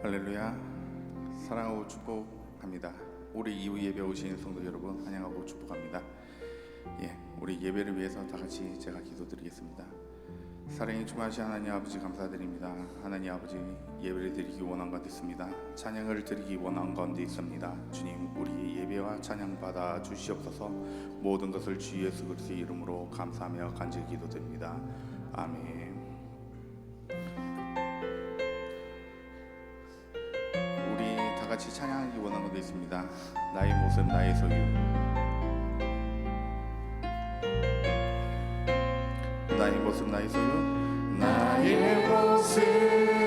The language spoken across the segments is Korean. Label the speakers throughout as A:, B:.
A: 할렐루야. 사랑하고 축복합니다. 우리 이후 예배 오신 성도 여러분 환영하고 축복합니다. 예 우리 예배를 위해서 다 같이 제가 기도드리겠습니다. 사랑이 충만하신 하나님 아버지 감사드립니다. 하나님 아버지 예배를 드리기 원한 가운데 있습니다. 찬양을 드리기 원한 가운데 있습니다. 주님 우리 예배와 찬양 받아 주시옵소서. 모든 것을 주 예수 그리스도의 이름으로 감사하며 간절히 기도드립니다. 아멘 같이 찬양하기 원하는 것도 있습니다. 나의 모습 나의 소유. 나의 모습 나의 소유. 나의 모습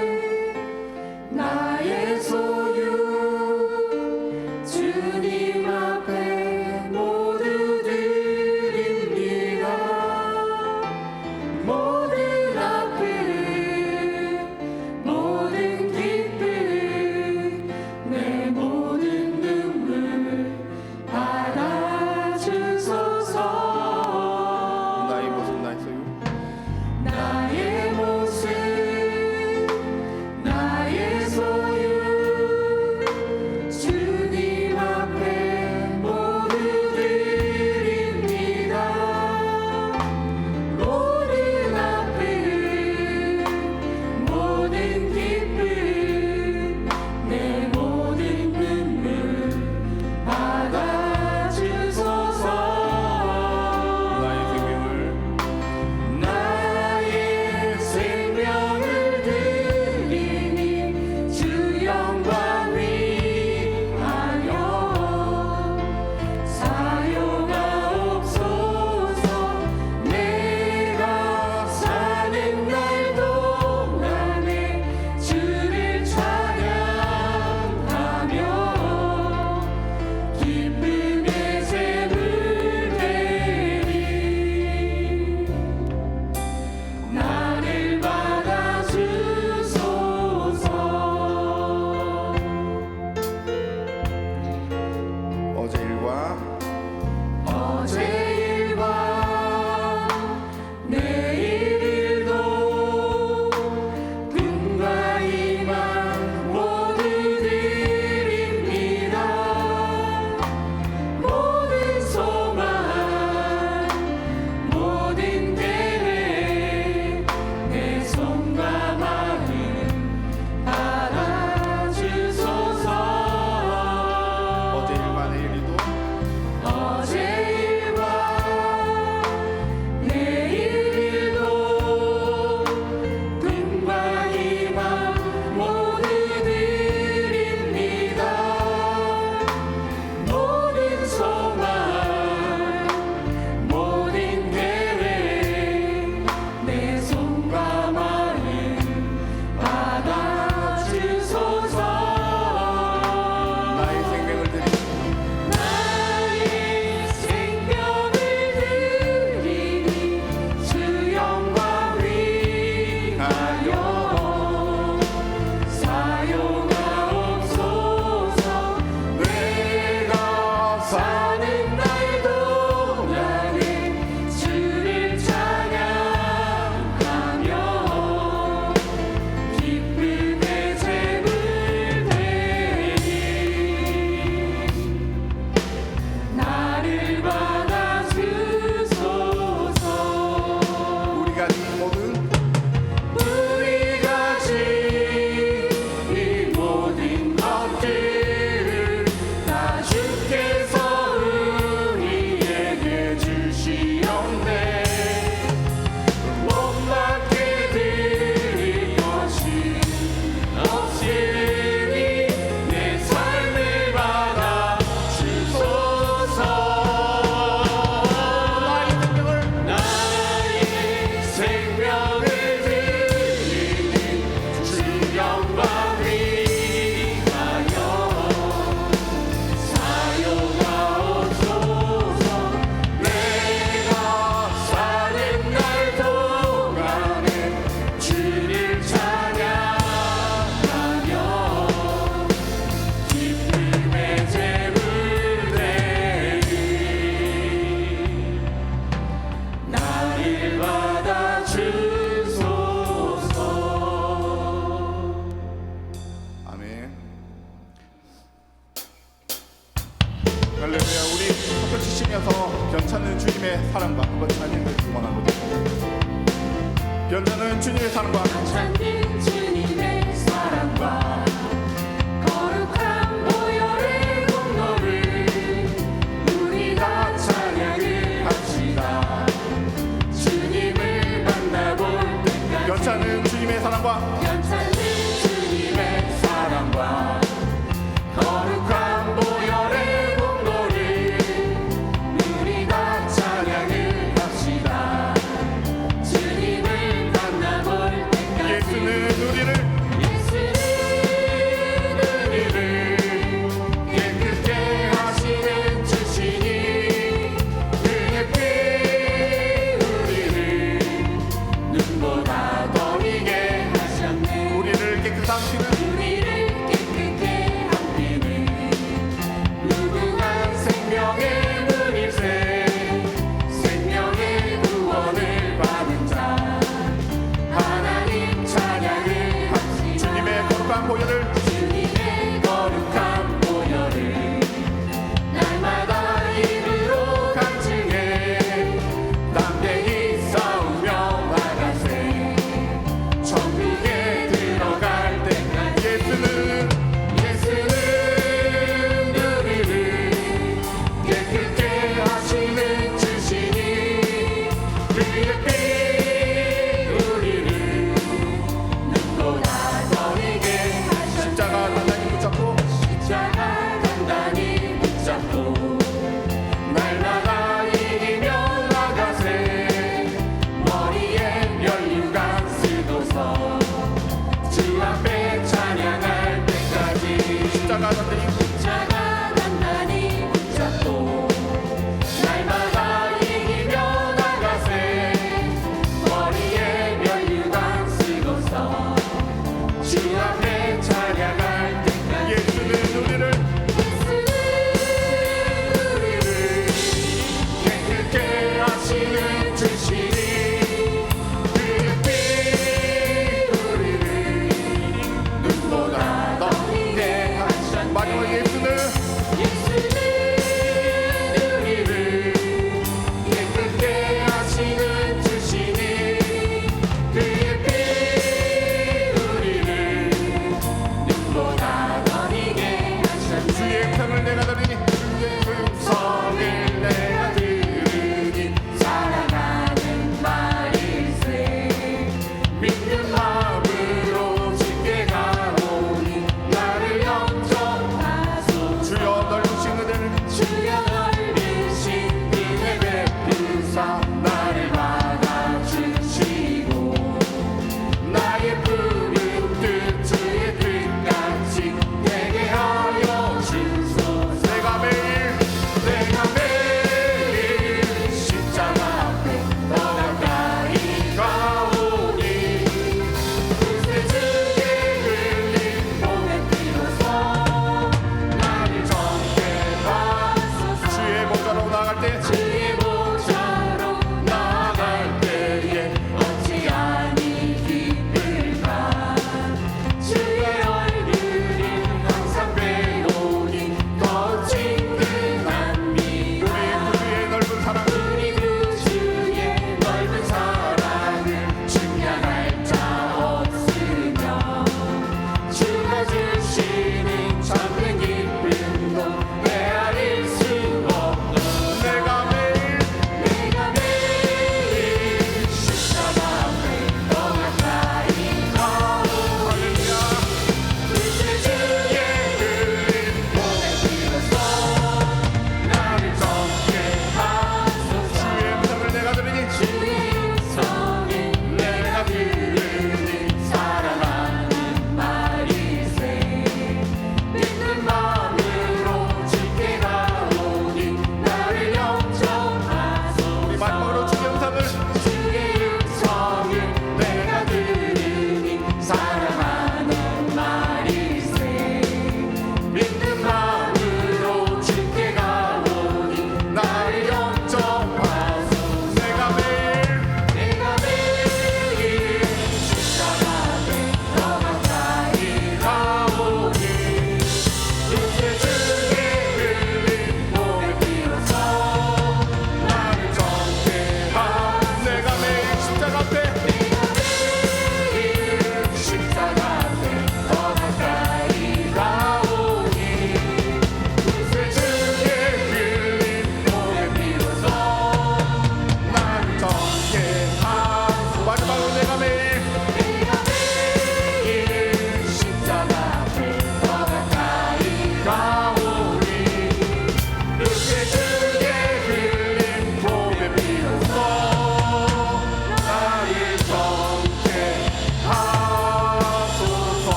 A: 변찮은 주님의 사랑과 한번 찬양을
B: 원합니다.
A: 변찮은 주님의 사랑과
B: 보혈을 杀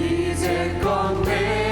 B: 이제껏 내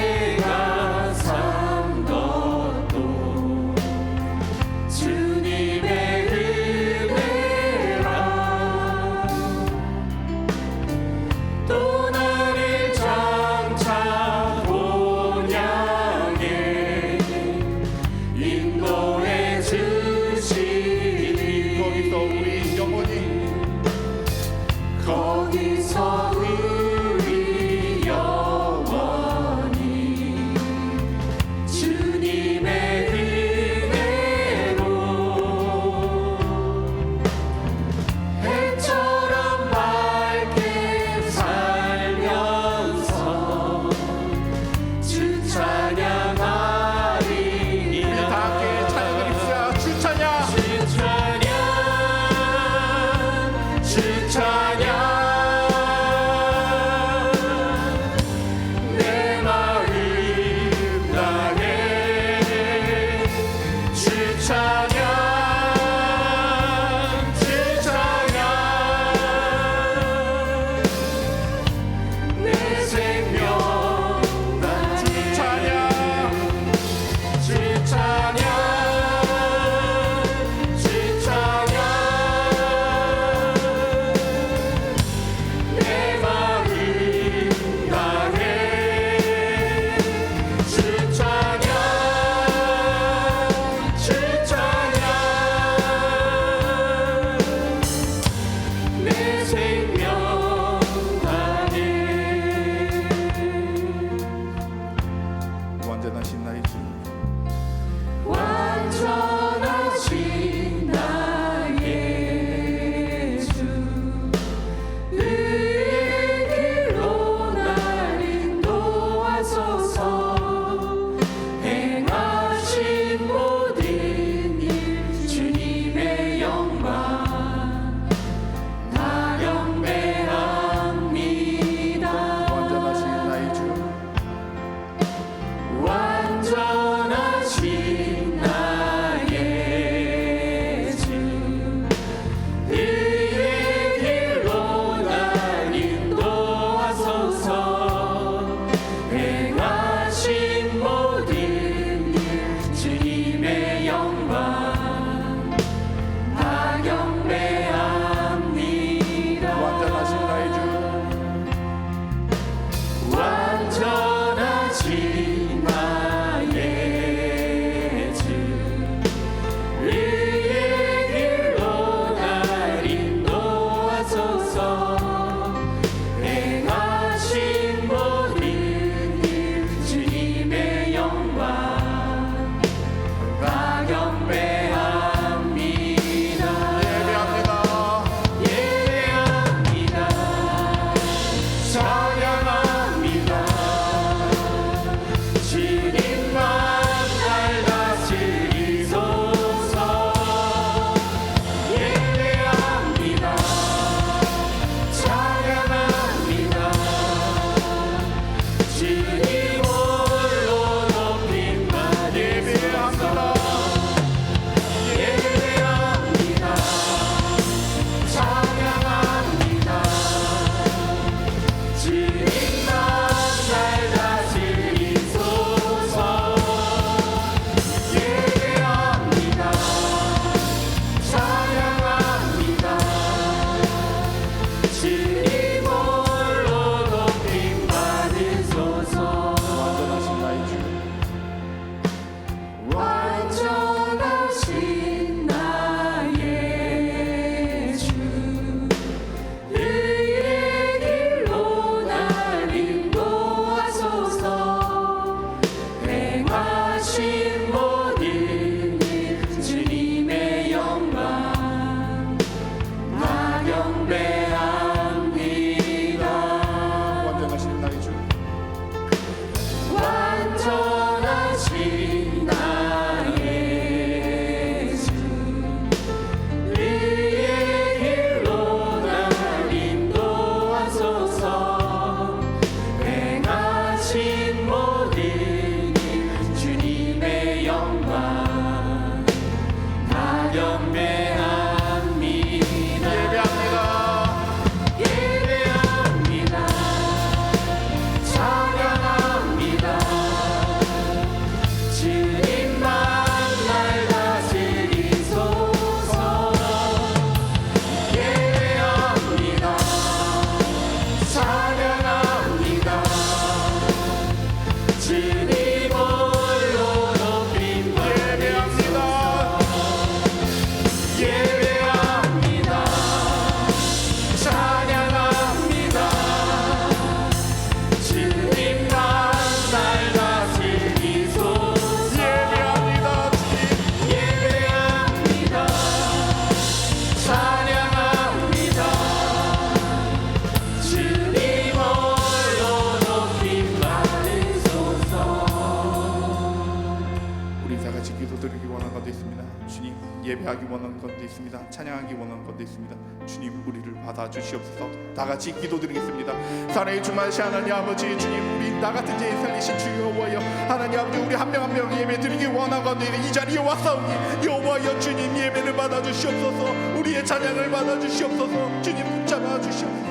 B: 찬양하기 원하는 것도 있습니다. 주님 우리를 받아 주시옵소서. 다 같이 기도드리겠습니다. 사랑의 주만시 하나님 아버지 주님 우리 나 같은 죄 살리신 주 여호와여 하나님 아버지 우리 한 명 한 명 예배 드리기 건데 이 자리에 왔사오니 여호와여 주님 예배를 받아 주시옵소서. 우리의 찬양을 받아 주시옵소서. 주님 붙잡아 주시옵소서.